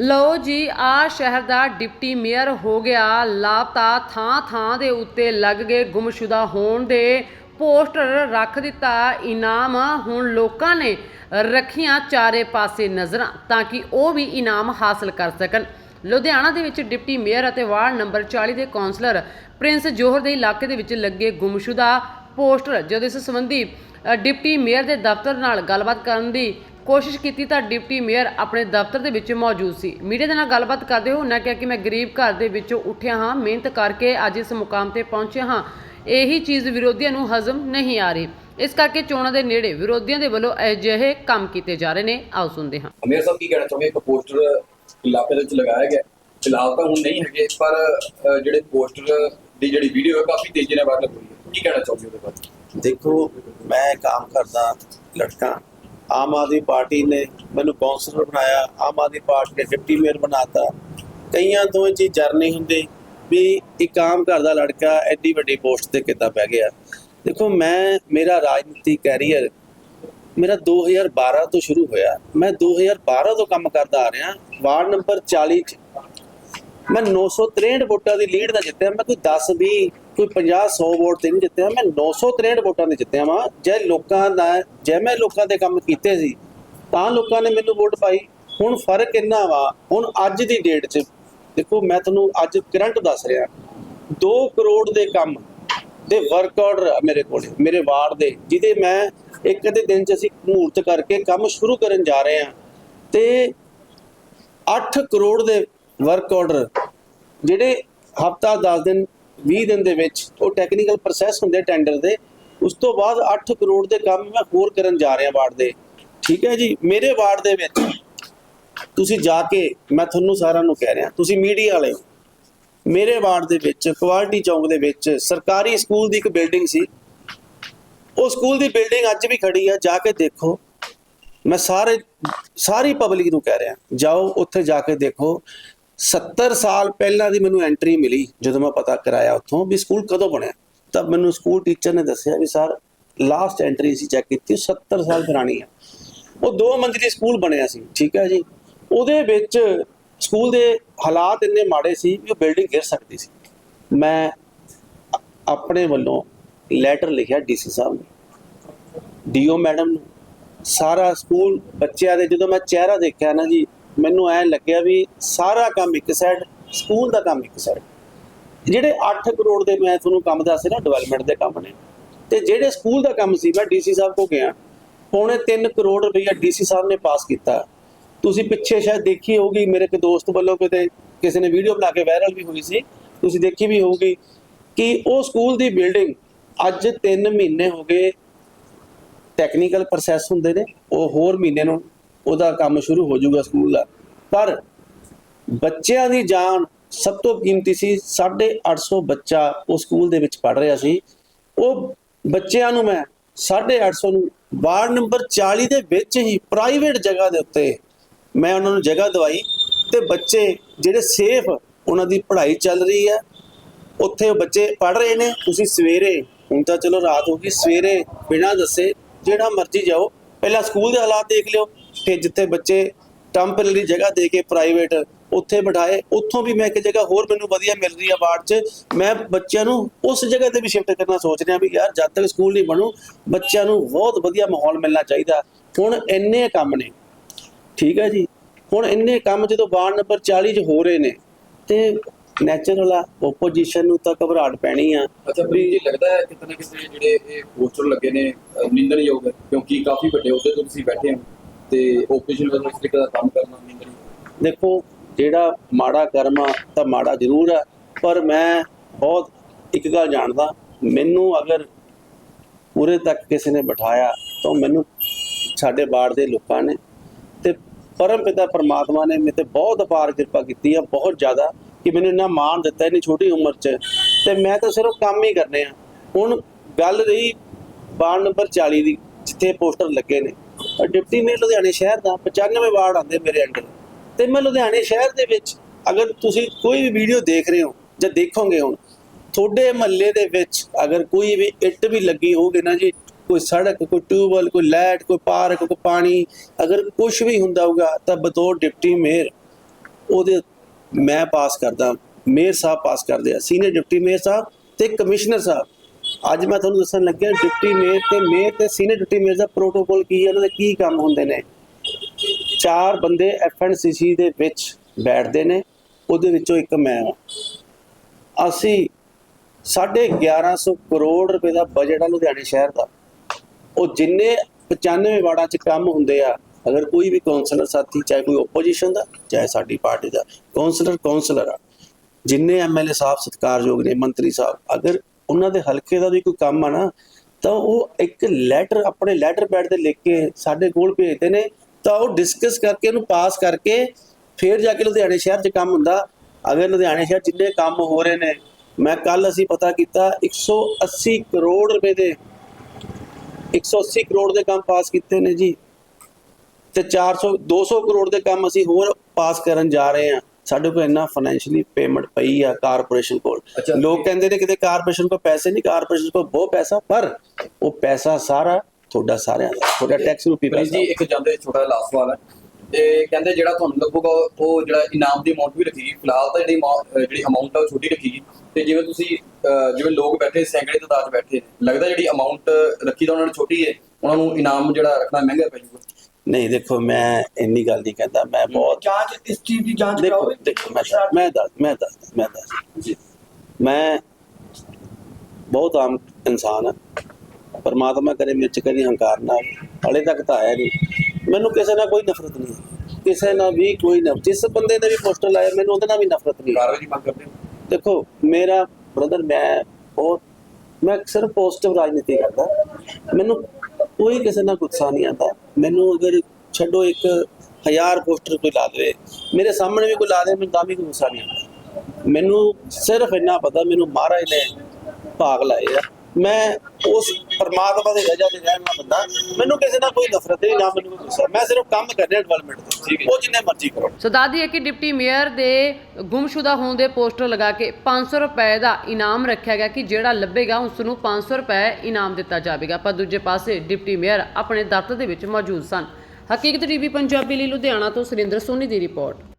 ਲਓ ਜੀ ਆ ਸ਼ਹਿਰ ਦਾ ਡਿਪਟੀ ਮੇਅਰ ਹੋ ਗਿਆ। ਲਾਪਤਾ ਥਾਂ ਥਾਂ ਦੇ ਉੱਤੇ ਲੱਗ ਗਏ ਗੁੰਮਸ਼ੁਦਾ ਹੋਣ ਦੇ। ਪੋਸਟਰ ਰੱਖ ਦਿੱਤਾ ਇਨਾਮ। ਹੁਣ ਲੋਕਾਂ ਨੇ ਰੱਖੀਆਂ ਚਾਰੇ ਪਾਸੇ ਨਜ਼ਰਾਂ ਤਾਂ ਕਿ ਉਹ ਵੀ ਇਨਾਮ ਹਾਸਲ ਕਰ ਸਕਣ। ਲੁਧਿਆਣਾ ਦੇ ਵਿੱਚ ਡਿਪਟੀ ਮੇਅਰ ਅਤੇ ਵਾਰਡ ਨੰਬਰ 40 ਦੇ ਕੌਂਸਲਰ ਪ੍ਰਿੰਸ ਜੋਹਰ ਦੇ ਇਲਾਕੇ ਦੇ ਵਿੱਚ ਲੱਗੇ ਗੁੰਮਸ਼ੁਦਾ ਪੋਸਟਰ। ਜਦੋਂ ਇਸ ਸੰਬੰਧੀ ਡਿਪਟੀ ਮੇਅਰ ਦੇ ਦਫ਼ਤਰ ਨਾਲ ਗੱਲਬਾਤ ਕਰਨ ਦੀ ਕੋਸ਼ਿਸ਼ ਕੀਤੀ ਤਾਂ ਡਿਪਟੀ ਮੇਅਰ ਆਪਣੇ ਦਫ਼ਤਰ ਦੇ ਵਿੱਚ ਮੌਜੂਦ ਸੀ। ਮੀਡੀਆ ਦੇ ਨਾਲ ਗੱਲਬਾਤ ਕਰਦੇ ਹੋਏ ਉਹਨਾਂ ਕਿਹਾ ਕਿ ਮੈਂ ਗਰੀਬ ਘਰ ਦੇ ਵਿੱਚੋਂ ਉੱਠਿਆ ਹਾਂ ਮਿਹਨਤ ਕਰਕੇ ਅੱਜ ਇਸ ਮੁਕਾਮ ਤੇ ਪਹੁੰਚਿਆ ਹਾਂ। ਇਹੀ ਚੀਜ਼ ਵਿਰੋਧੀਆਂ ਨੂੰ ਹਜ਼ਮ ਨਹੀਂ ਆ ਰਹੀ। ਇਸ ਕਰਕੇ ਚੋਣਾਂ ਦੇ ਨੇੜੇ ਵਿਰੋਧੀਆਂ ਦੇ ਵੱਲੋਂ ਅਜਿਹੇ ਕੰਮ ਕੀਤੇ ਜਾ ਰਹੇ ਨੇ। ਆਓ ਸੁਣਦੇ ਹਾਂ। ਮੇਰਾ ਸਾਹਿਬ ਕੀ ਕਹਿਣਾ ਚਾਹੁੰਦੇ ਇੱਕ ਪੋਸਟਰ ਇਲਾਕੇ ਦੇ ਵਿੱਚ ਲਗਾਇਆ ਗਿਆ। ਫਿਲਹਾਲ ਤਾਂ ਹੁਣ ਨਹੀਂ ਹੈਗੇ ਪਰ ਜਿਹੜੇ ਪੋਸਟਰ ਦੀ ਜਿਹੜੀ ਵੀਡੀਓ ਹੈ ਕਾਫੀ ਤੇਜ਼ੀ ਨਾਲ ਵਾਇਰਲ ਹੋਈ ਹੈ। ਕੀ ਕਹਿਣਾ ਚਾਹੁੰਦੇ ਹੋ ਉਹਦੇ ਬਾਰੇ? ਦੇਖੋ ਮੈਂ ਕੰਮ ਕਰਦਾ ਲੜਕਾ ਆਮ ਆਦਮੀ ਪਾਰਟੀ ਨੇ ਮੈਨੂੰ ਕੌਂਸਲਰ ਬਣਾਇਆ, ਆਮ ਆਦਮੀ ਪਾਰਟੀ ਨੇ ਡਿਪਟੀ ਮੇਅਰ ਬਣਾਤਾ। ਕਈਆਂ ਤੋਂ ਇਹ ਚੀਜ਼ ਜਰ ਨਹੀਂ ਹੁੰਦੀ ਵੀ ਇੱਕ ਆਮ ਘਰ ਦਾ ਲੜਕਾ ਐਡੀ ਵੱਡੀ ਪੋਸਟ ਤੇ ਕਿੱਦਾਂ ਪੈ ਗਿਆ। ਦੇਖੋ, ਮੈਂ, ਮੇਰਾ ਰਾਜਨੀਤੀ ਕੈਰੀਅਰ ਮੇਰਾ 2012 ਤੋਂ ਸ਼ੁਰੂ ਹੋਇਆ। ਮੈਂ 2012 ਤੋਂ ਕੰਮ ਕਰਦਾ ਆ ਰਿਹਾ। ਵਾਰਡ ਨੰਬਰ 40 ਚ ਮੈਂ 963 ਵੋਟਾਂ ਦੀ ਲੀਡ ਦਾ ਜਿੱਤਿਆ। ਮੈਂ ਕੋਈ 10 20 ਕੋਈ 50 100 ਵੋਟ ਤੇ ਨਹੀਂ ਜਿੱਤਿਆ। ਮੈਂ 963 ਵੋਟਾਂ ਦੇ ਜਿੱਤਿਆ ਵਾਂ। ਜੇ ਲੋਕਾਂ ਦਾ, ਜੇ ਮੈਂ ਲੋਕਾਂ ਦੇ ਕੰਮ ਕੀਤੇ ਸੀ, ਤਾਂ ਲੋਕਾਂ ਨੇ ਮੈਨੂੰ ਵੋਟ ਪਾਈ। ਹੁਣ ਫ਼ਰਕ ਇੰਨਾ ਵਾ, ਹੁਣ ਅੱਜ ਦੀ ਡੇਟ 'ਚ, ਦੇਖੋ ਮੈਂ ਤੁਹਾਨੂੰ ਅੱਜ ਕਰੰਟ ਦੱਸ ਰਿਹਾ। 2 ਕਰੋੜ ਦੇ ਕੰਮ ਦੇ ਵਰਕ ਆਰਡਰ ਮੇਰੇ ਕੋਲ, ਮੇਰੇ ਵਾਰਡ ਦੇ, ਜਿਹਦੇ ਮੈਂ ਇੱਕ ਅੱਧੇ ਦਿਨ 'ਚ ਅਸੀਂ ਮਹੂਰਤ ਕਰਕੇ ਕੰਮ ਸ਼ੁਰੂ ਕਰਨ ਜਾ ਰਹੇ ਹਾਂ। ਤੇ 8 ਕਰੋੜ ਦੇ ਵਰਕ ਆਰਡਰ, ਜਿਹੜੇ ਹਫਤਾ 10 ਦਿਨ 20 ਦਿਨ ਦੇ ਵਿੱਚ ਉਹ ਟੈਕਨੀਕਲ ਪ੍ਰੋਸੈਸ ਹੁੰਦੇ ਟੈਂਡਰ ਦੇ। ਉਸ ਤੋਂ ਬਾਅਦ 8 ਕਰੋੜ ਦੇ ਕੰਮ ਮੈਂ ਹੋਰ ਕਰਨ ਜਾ ਰਿਹਾ ਵਾਰਡ ਦੇ। ਠੀਕ ਹੈ ਜੀ? ਮੇਰੇ ਵਾਰਡ ਦੇ ਵਿੱਚ ਤੁਸੀਂ ਜਾ ਕੇ ਮੈਂ ਤੁਹਾਨੂੰ ਸਾਰਿਆਂ ਨੂੰ ਕਹਿ ਰਿਹਾ, ਤੁਸੀਂ ਮੀਡੀਆ ਵਾਲੇ ਹੋ। ਮੇਰੇ ਵਾਰਡ ਦੇ ਵਿੱਚ ਕੁਆਲਿਟੀ ਚੌਂਕ ਦੇ ਵਿੱਚ ਸਰਕਾਰੀ ਸਕੂਲ ਦੀ ਇੱਕ ਬਿਲਡਿੰਗ ਸੀ। ਉਹ ਸਕੂਲ ਦੀ ਬਿਲਡਿੰਗ ਅੱਜ ਵੀ ਖੜੀ ਆ, ਜਾ ਕੇ ਦੇਖੋ। ਮੈਂ ਸਾਰੇ, ਸਾਰੀ ਪਬਲਿਕ ਨੂੰ ਕਹਿ ਰਿਹਾ, ਜਾਓ, ਉੱਥੇ ਜਾ ਕੇ ਦੇਖੋ। 70 ਸਾਲ ਪਹਿਲਾਂ ਦੀ ਮੈਨੂੰ ਐਂਟਰੀ ਮਿਲੀ, ਜਦੋਂ ਮੈਂ ਪਤਾ ਕਰਾਇਆ ਉੱਥੋਂ ਵੀ ਸਕੂਲ ਕਦੋਂ ਬਣਿਆ। ਤਾਂ ਮੈਨੂੰ ਸਕੂਲ ਟੀਚਰ ਨੇ ਦੱਸਿਆ ਵੀ ਸਰ ਲਾਸਟ ਐਂਟਰੀ ਸੀ ਚੈੱਕ ਕੀਤੀ ਉਹ 70 ਸਾਲ ਪੁਰਾਣੀ ਆ। ਉਹ ਦੋ ਮੰਜ਼ਲੀ ਸਕੂਲ ਬਣਿਆ ਸੀ, ਠੀਕ ਹੈ ਜੀ। ਉਹਦੇ ਵਿੱਚ ਸਕੂਲ ਦੇ ਹਾਲਾਤ ਇੰਨੇ ਮਾੜੇ ਸੀ ਵੀ ਉਹ ਬਿਲਡਿੰਗ ਗਿਰ ਸਕਦੀ ਸੀ। ਮੈਂ ਆਪਣੇ ਵੱਲੋਂ ਲੈਟਰ ਲਿਖਿਆ ਡੀਸੀ ਸਾਹਿਬ ਨੂੰ। ਡੀਓ ਮੈਡਮ ਨੂੰ। ਸਾਰਾ ਸਕੂਲ ਬੱਚਿਆਂ ਦੇ, ਜਦੋਂ ਮੈਂ ਚਿਹਰਾ ਦੇਖਿਆ ਨਾ ਜੀ ਮੈਨੂੰ ਐ ਲੱਗਿਆ ਵੀ ਸਾਰਾ ਕੰਮ ਇੱਕ ਸਾਈਡ ਸਕੂਲ ਦਾ ਕੰਮ ਇੱਕ ਸਾਈਡ ਜਿਹੜੇ 8 ਕਰੋੜ ਦੇ ਮੈਂ ਤੁਹਾਨੂੰ ਕੰਮ ਦੱਸ ਰਿਹਾ ਡਿਵੈਲਪਮੈਂਟ ਦੇ ਕੰਮ ਨੇ। ਤੇ ਜਿਹੜੇ ਸਕੂਲ ਦਾ ਕੰਮ ਸੀ, ਮੈਂ ਡੀਸੀ ਸਾਹਿਬ ਕੋ ਗਿਆ। ਪੌਣੇ 3 ਕਰੋੜ ਰੁਪਈਆ ਡੀਸੀ ਸਾਹਿਬ ਨੇ ਪਾਸ ਕੀਤਾ। ਤੁਸੀਂ ਪਿੱਛੇ ਸ਼ਾਇਦ ਦੇਖੀ ਹੋਊਗੀ, ਮੇਰੇ ਇੱਕ ਦੋਸਤ ਵੱਲੋਂ ਕਿਤੇ ਕਿਸੇ ਨੇ ਵੀਡੀਓ ਬਣਾ ਕੇ ਵਾਇਰਲ ਵੀ ਹੋਈ ਸੀ। ਤੁਸੀਂ ਦੇਖੀ ਵੀ ਹੋਊਗੀ ਕਿ ਉਹ ਸਕੂਲ ਦੀ ਬਿਲਡਿੰਗ ਅੱਜ 3 ਮਹੀਨੇ ਹੋ ਗਏ ਟੈਕਨੀਕਲ ਪ੍ਰੋਸੈਸ ਹੁੰਦੇ ਨੇ। ਉਹ ਹੋਰ ਮਹੀਨੇ ਨੂੰ ਉਹਦਾ ਕੰਮ ਸ਼ੁਰੂ ਹੋ ਜਾਊਗਾ ਸਕੂਲ ਦਾ। ਪਰ ਬੱਚਿਆਂ ਦੀ ਜਾਨ ਸਭ ਤੋਂ ਕੀਮਤੀ ਸੀ 850 ਬੱਚਾ ਉਹ ਸਕੂਲ ਦੇ ਵਿੱਚ ਪੜ ਰਿਹਾ ਸੀ। ਉਹ ਬੱਚਿਆਂ ਨੂੰ ਮੈਂ 850 ਨੂੰ ਵਾਰਡ ਨੰਬਰ 40 ਦੇ ਵਿੱਚ ਹੀ ਪ੍ਰਾਈਵੇਟ ਜਗ੍ਹਾ ਦੇ ਉੱਤੇ ਮੈਂ ਉਹਨਾਂ ਨੂੰ ਜਗ੍ਹਾ ਦਵਾਈ ਤੇ ਬੱਚੇ ਜਿਹੜੇ ਸੇਫ ਉਹਨਾਂ ਦੀ ਪੜ੍ਹਾਈ ਚੱਲ ਰਹੀ ਹੈ। ਉੱਥੇ ਉਹ ਬੱਚੇ ਪੜ ਰਹੇ ਨੇ, ਤੁਸੀਂ ਸਵੇਰੇ, ਹੁਣ ਤਾਂ ਚਲੋ ਰਾਤ ਹੋ ਗਈ, ਸਵੇਰੇ ਬਿਨਾਂ ਦੱਸੇ, ਜਿਹੜਾ ਮਰਜ਼ੀ ਜਾਓ, ਪਹਿਲਾਂ ਸਕੂਲ ਦੇ ਹਾਲਾਤ ਦੇਖ ਲਿਓ। ਫਿਰ ਜਿੱਥੇ ਬੱਚੇ ਟੈਂਪਰੇਰੀ ਜਗ੍ਹਾ ਦੇ ਕੇ ਪ੍ਰਾਈਵੇਟ ਉੱਥੇ ਬਿਠਾਏ, ਉੱਥੋਂ ਵੀ ਮੈਂ ਇੱਕ ਜਗ੍ਹਾ ਹੋਰ ਮੈਨੂੰ ਵਧੀਆ ਮਿਲ ਰਹੀ ਆ ਵਾਰਡ 'ਚ। ਮੈਂ ਬੱਚਿਆਂ ਨੂੰ ਉਸ ਜਗ੍ਹਾ ਤੇ ਵੀ ਸ਼ਿਫਟ ਕਰਨਾ ਸੋਚ ਰਿਹਾ ਵੀ ਯਾਰ ਜਦ ਤੱਕ ਸਕੂਲ ਨਹੀਂ ਬਣੂ, ਬੱਚਿਆਂ ਨੂੰ ਬਹੁਤ ਵਧੀਆ ਮਾਹੌਲ ਮਿਲਣਾ ਚਾਹੀਦਾ। ਹੁਣ ਇੰਨੇ ਕੰਮ ਨੇ, ਠੀਕ ਹੈ ਜੀ? ਹੁਣ ਇੰਨੇ ਕੰਮ ਜਦੋਂ ਵਾਰਡ ਨੰਬਰ 40 ਚ ਹੋ ਰਹੇ ਨੇ, ਤੇ ਨੈਚੁਰਲ ਆ ਓਪੋਜੀਸ਼ਨ ਨੂੰ ਤਾਂ ਘਬਰਾਹਟ ਪੈਣੀ ਆ। ਅੱਛਾ ਵੀ ਜੀ, ਲੱਗਦਾ ਹੈ ਕਿਤੇ ਨਾ ਕਿਤੇ ਜਿਹੜੇ ਇਹ ਪੋਸਟਰ ਲੱਗੇ ਨੇ ਨਿੰਦਣਯੋਗ, ਕਿਉਂਕਿ ਕਾਫੀ ਵੱਡੇ ਅਹੁਦੇ ਤੋਂ ਤੁਸੀਂ ਬੈਠੇ ਹੋ। ਤੇ ਓਪੋਜੀਸ਼ਨ ਵੱਲੋਂ ਦਾ ਕੰਮ ਕਰਨਾ ਨਿੰਦਣਯੋਗ ਦੇਖੋ, ਜਿਹੜਾ ਮਾੜਾ ਕਰਮ ਆ, ਤਾਂ ਮਾੜਾ ਜ਼ਰੂਰ ਆ, ਪਰ ਮੈਂ ਬਹੁਤ ਇੱਕ ਗੱਲ ਜਾਣਦਾ, ਮੈਨੂੰ ਅਗਰ ਪੂਰੇ ਤੱਕ ਕਿਸੇ ਨੇ ਬਿਠਾਇਆ, ਤਾਂ ਮੈਨੂੰ ਸਾਡੇ ਬਾੜ ਦੇ ਲੋਕਾਂ ਨੇ ਤੇ ਪਰਮ ਪਿਤਾ ਪਰਮਾਤਮਾ ਨੇ ਮੇਰੇ ਤੇ ਬਹੁਤ ਅਪਾਰ ਕਿਰਪਾ ਕੀਤੀ ਆ, ਬਹੁਤ ਜ਼ਿਆਦਾ, ਕਿ ਮੈਨੂੰ ਇੰਨਾ ਮਾਣ ਦਿੱਤਾ ਇੰਨੀ ਛੋਟੀ ਉਮਰ 'ਚ। ਤੇ ਮੈਂ ਤਾਂ ਸਿਰਫ ਕੰਮ ਹੀ ਕਰਨੇ ਆ। ਹੁਣ ਗੱਲ ਰਹੀ ਵਾਰਡ ਨੰਬਰ 40 ਦੀ, ਜਿੱਥੇ ਪੋਸਟਰ ਲੱਗੇ ਨੇ। ਡਿਪਟੀ ਮੇਅਰ ਲੁਧਿਆਣੇ ਸ਼ਹਿਰ ਦਾ 95 ਵਾਰਡ ਆਉਂਦੇ ਮੇਰੇ ਅੰਡਰ। ਤੇ ਮੈਂ ਲੁਧਿਆਣੇ ਸ਼ਹਿਰ ਦੇ ਵਿੱਚ ਅਗਰ ਤੁਸੀਂ ਕੋਈ ਵੀ ਵੀਡੀਓ ਦੇਖ ਰਹੇ ਹੋ ਜਾਂ ਦੇਖੋਗੇ ਹੁਣ, ਤੁਹਾਡੇ ਮਹੱਲੇ ਦੇ ਵਿੱਚ ਅਗਰ ਕੋਈ ਵੀ ਇੱਟ ਵੀ ਲੱਗੀ ਹੋਵੇ ਨਾ ਜੀ, ਕੋਈ ਸੜਕ, ਕੋਈ ਟਿਊਬਵੈਲ, ਕੋਈ ਲਾਈਟ, ਕੋਈ ਪਾਰਕ, ਕੋਈ ਪਾਣੀ, ਅਗਰ ਕੁਝ ਵੀ ਹੁੰਦਾ ਹੋਊਗਾ ਤਾਂ ਬਤੌਰ ਡਿਪਟੀ ਮੇਅਰ ਉਹਦੇ ਮੈਂ ਪਾਸ ਕਰਦਾ, ਮੇਅਰ ਸਾਹਿਬ ਪਾਸ ਕਰਦੇ ਆ, ਸੀਨੀਅਰ ਡਿਪਟੀ ਮੇਅਰ ਸਾਹਿਬ ਤੇ ਕਮਿਸ਼ਨਰ ਸਾਹਿਬ। ਅੱਜ ਮੈਂ ਤੁਹਾਨੂੰ ਦੱਸਣ ਲੱਗਿਆ, ਡਿਪਟੀ ਮੇਅਰ ਤੇ ਮੇਅਰ ਤੇ ਸੀਨੀਅਰ ਡਿਪਟੀ ਮੇਅਰ ਦਾ ਪ੍ਰੋਟੋਕਾਲ ਕੀ ਹੈ, ਉਹਨਾਂ ਦੇ ਕੀ ਕੰਮ ਹੁੰਦੇ ਨੇ? ਚਾਰ ਬੰਦੇ ਐਫਐਨਸੀਸੀ ਦੇ ਵਿੱਚ ਬੈਠਦੇ ਨੇ, ਉਹਦੇ ਵਿੱਚੋਂ ਇੱਕ ਮੈਂ ਅਸੀਂ 1150 ਕਰੋੜ ਰੁਪਏ ਦਾ ਬਜਟ ਆ ਲੁਧਿਆਣੇ ਸ਼ਹਿਰ ਦਾ। ਉਹ ਜਿੰਨੇ 95 ਵਾਰਡਾਂ 'ਚ ਕੰਮ ਹੁੰਦੇ ਆ, ਅਗਰ ਕੋਈ ਵੀ ਕਾਉਂਸਲਰ ਸਾਥੀ, ਚਾਹੇ ਕੋਈ ਓਪੋਜੀਸ਼ਨ ਦਾ, ਚਾਹੇ ਸਾਡੀ ਪਾਰਟੀ ਦਾ ਕਾਉਂਸਲਰ ਕਾਉਂਸਲਰ ਆ। ਜਿੰਨੇ ਐਮਐਲਏ ਸਾਹਿਬ ਸਤਿਕਾਰਯੋਗ ਨੇ, ਮੰਤਰੀ ਸਾਹਿਬ, ਅਗਰ ਉਹਨਾਂ ਦੇ ਹਲਕੇ ਦਾ ਵੀ ਕੋਈ ਕੰਮ ਆ ਨਾ, ਤਾਂ ਉਹ ਇੱਕ ਲੈਟਰ ਆਪਣੇ ਲੈਟਰ ਪੈਡ ਤੇ ਲਿਖ ਕੇ ਸਾਡੇ ਕੋਲ ਭੇਜਦੇ ਨੇ, ਤਾਂ ਉਹ ਡਿਸਕਸ ਕਰਕੇ ਉਹਨੂੰ ਪਾਸ ਕਰਕੇ ਫਿਰ ਜਾ ਕੇ ਲੁਧਿਆਣੇ ਸ਼ਹਿਰ 'ਚ ਕੰਮ ਹੁੰਦਾ। ਅਗਰ ਲੁਧਿਆਣੇ ਸ਼ਹਿਰ ਜਿੰਨੇ ਕੰਮ ਹੋ ਰਹੇ ਨੇ, ਮੈਂ ਕੱਲ ਅਸੀਂ ਪਤਾ ਕੀਤਾ 180 ਕਰੋੜ ਰੁਪਏ ਦੇ 180 ਕਰੋੜ ਦੇ ਕੰਮ ਪਾਸ ਕੀਤੇ ਨੇ ਜੀ। ਤੇ 400 200 ਕਰੋੜ ਦੇ ਕੰਮ ਅਸੀਂ ਹੋਰ ਪਾਸ ਕਰਨ ਜਾ ਰਹੇ ਹਾਂ। ਸਾਡੇ ਕੋਲ ਇੰਨਾ ਫਾਈਨੈਂਸ਼ੀਅਲੀ ਪੇਮੈਂਟ ਪਈ ਆ ਕਾਰਪੋਰੇਸ਼ਨ ਕੋਲ। ਲੋਕ ਕਹਿੰਦੇ ਨੇ ਕਿਤੇ ਕਾਰਪੋਰੇਸ਼ਨ ਕੋਲ ਪੈਸੇ ਨਹੀਂ ਕਾਰਪੋਰੇਸ਼ਨ ਕੋਲ ਬਹੁਤ ਪੈਸਾ ਪਰ ਉਹ ਪੈਸਾ ਸਾਰਾ ਤੁਹਾਡਾ ਸਾਰਿਆਂ ਦਾ ਤੁਹਾਡਾ ਟੈਕਸ ਰੂਪੀ ਪੈਸਾ ਜੀ ਇੱਕ ਜਾਂਦੇ ਛੋਟਾ ਲਾਸਟ ਸਵਾਲ ਹੈ। ਤੇ ਕਹਿੰਦੇ ਜਿਹੜਾ ਤੁਹਾਨੂੰ ਲੱਗੂਗਾ ਉਹ ਜਿਹੜਾ ਇਨਾਮ ਦੀ ਅਮਾਉਂਟ ਵੀ ਰੱਖੀ ਗਈ ਫਿਲਹਾਲ ਤਾਂ ਜਿਹੜੀ ਜਿਹੜੀ ਅਮਾਉਂਟ ਆ ਉਹ ਛੋਟੀ ਰੱਖੀ ਗਈ ਤੇ ਜਿਵੇਂ ਤੁਸੀਂ ਜਿਵੇਂ ਲੋਕ ਬੈਠੇ ਸੈਂਕੜੇ ਤਾਦਾਦ ਬੈਠੇ ਲੱਗਦਾ ਜਿਹੜੀ ਅਮਾਉਂਟ ਰੱਖੀ ਤਾਂ ਉਹਨਾਂ ਨੇ ਛੋਟੀ ਹੈ ਉਹਨਾਂ ਨੂੰ ਇਨਾਮ ਜਿਹੜਾ ਰੱਖਣਾ ਮਹਿੰਗਾ ਪੈ ਜਾਊਗਾ। ਨਹੀਂ ਦੇਖੋ ਮੈਂ ਇੰਨੀ ਗੱਲ ਨਹੀਂ ਕਹਿੰਦਾ ਮੈਂ ਬਹੁਤ ਜਾਂਚ ਇਸ ਚੀਜ਼ ਦੀ ਜਾਂਚ ਦੇਖੋ ਕਰਾਓਗੇ ਦੇਖੋ ਮੈਂ ਮੈਂ ਦੱਸ ਮੈਂ ਦੱਸ ਮੈਂ ਦੱਸ। ਜੀ। ਮੈਂ ਬਹੁਤ ਆਮ ਇਨਸਾਨ ਹਾਂ। ਪਰਮਾਤਮਾ ਕਰੇ ਮੇਰੇ ਚ ਕਦੀ ਹੰਕਾਰ ਨਾ ਆਵੇ ਹਲੇ ਤੱਕ ਤਾਂ ਆਇਆ ਨਹੀਂ। ਮੈਨੂੰ ਕਿਸੇ ਨਾਲ ਕੋਈ ਨਫ਼ਰਤ ਨਹੀਂ ਹੈ। ਕਿਸੇ ਨਾਲ ਵੀ ਕੋਈ ਨਫ਼ਰਤ ਜਿਸ ਬੰਦੇ ਨੇ ਵੀ ਪੋਸਟਰ ਲਾਇਆ ਮੈਨੂੰ ਉਹਦੇ ਨਾਲ ਵੀ ਨਫ਼ਰਤ ਨਹੀਂ ਹੈ। ਕਾਰਵਾਈ ਦੀ ਮੰਗ ਕਰਦੇ ਹੋ? ਦੇਖੋ ਮੇਰਾ ਬ੍ਰਦਰ ਮੈਂ ਬਹੁਤ ਮੈਂ ਸਿਰਫ ਪੋਜ਼ਿਟਿਵ ਰਾਜਨੀਤੀ ਕਰਦਾ। ਮੈਨੂੰ ਕੋਈ ਕਿਸੇ ਨਾਲ ਗੁੱਸਾ ਨਹੀਂ ਆਉਂਦਾ। ਮੈਨੂੰ ਅਗਰ ਛੱਡੋ ਇੱਕ ਹਜ਼ਾਰ ਪੋਸਟਰ ਕੋਈ ਲਾ ਦੇਵੇ, ਮੇਰੇ ਸਾਹਮਣੇ ਵੀ ਕੋਈ ਲਾ ਦੇ ਮੈਨੂੰ ਤਾਂ ਵੀ ਕੋਈ ਗੁੱਸਾ ਨਹੀਂ ਆਉਂਦਾ। ਮੈਨੂੰ ਸਿਰਫ ਇੰਨਾ ਪਤਾ, ਮੈਨੂੰ ਮਹਾਰਾਜ ਨੇ ਭਾਗ ਲਾਏ ਆ। ਮੈਂ ਉਸ ਪਰਮਾਤਮਾ ਦੇ ਰਜਾ ਦੇ ਰਹਿਣ ਵਾਲਾ ਬੰਦਾ। ਮੈਨੂੰ ਕਿਸੇ ਨਾਲ ਕੋਈ ਨਫ਼ਰਤ ਨਹੀਂ ਨਾ ਮੈਨੂੰ ਕੋਈ ਗੁੱਸਾ। ਮੈਂ ਸਿਰਫ ਕੰਮ ਕਰ ਰਿਹਾ ਡਿਵੈਲਪਮੈਂਟ ਦੇ ਠੀਕ ਹੈ। ਉਹ ਜਿੰਨੇ ਮਰਜ਼ੀ ਕਰੋ। ਸੋ ਦੱਸਦੀ ਹੈ ਕਿ ਡਿਪਟੀ ਮੇਅਰ ਦੇ ਗੁੰਮਸ਼ੁਦਾ ਹੋਣ ਦੇ ਪੋਸਟਰ ਲਗਾ ਕੇ 500 ਰੁਪਏ ਦਾ ਇਨਾਮ ਰੱਖਿਆ ਗਿਆ ਕਿ ਜਿਹੜਾ ਲੱਭੇਗਾ ਉਸ ਨੂੰ 500 ਰੁਪਏ ਇਨਾਮ ਦਿੱਤਾ ਜਾਵੇਗਾ। ਪਰ ਦੂਜੇ ਪਾਸੇ ਡਿਪਟੀ ਮੇਅਰ ਆਪਣੇ ਦਫ਼ਤਰ ਦੇ ਵਿੱਚ ਮੌਜੂਦ ਸਨ। ਹਕੀਕਤ ਟੀਵੀ ਪੰਜਾਬੀ ਲਈ ਲੁਧਿਆਣਾ ਤੋਂ ਸੁਰਿੰਦਰ ਸੋਨੀ ਦੀ ਰਿਪੋਰਟ।